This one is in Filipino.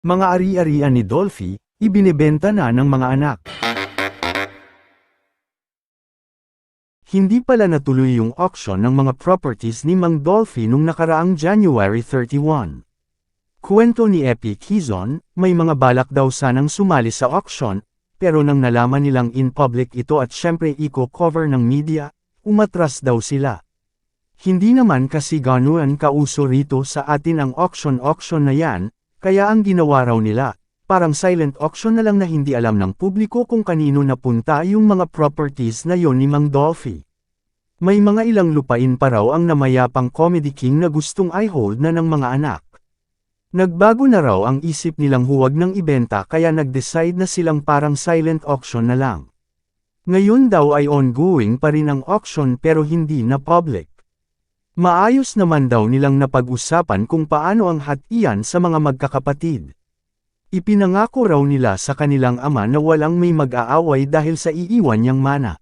Mga ari-arian ni Dolphy, ibinebenta na ng mga anak. Hindi pala natuloy yung auction ng mga properties ni Mang Dolphy nung nakaraang January 31. Kwento ni Epic Hizon, may mga balak daw sanang sumali sa auction, pero nang nalaman nilang in public ito at syempre i-cover ng media, umatras daw sila. Hindi naman kasi ganuan kauso rito sa atin ang auction-auction na yan, kaya ang ginawa raw nila, parang silent auction na lang na hindi alam ng publiko kung kanino napunta yung mga properties na yon ni Mang Dolphy. May mga ilang lupain pa raw ang namayapang comedy king na gustong i-hold na ng mga anak. Nagbago na raw ang isip nilang huwag ng ibenta kaya nag-decide na silang parang silent auction na lang. Ngayon daw ay ongoing pa rin ang auction pero hindi na public. Maayos naman daw nilang napag-usapan kung paano ang hatian sa mga magkakapatid. Ipinangako raw nila sa kanilang ama na walang may mag-aaway dahil sa iiwan niyang mana.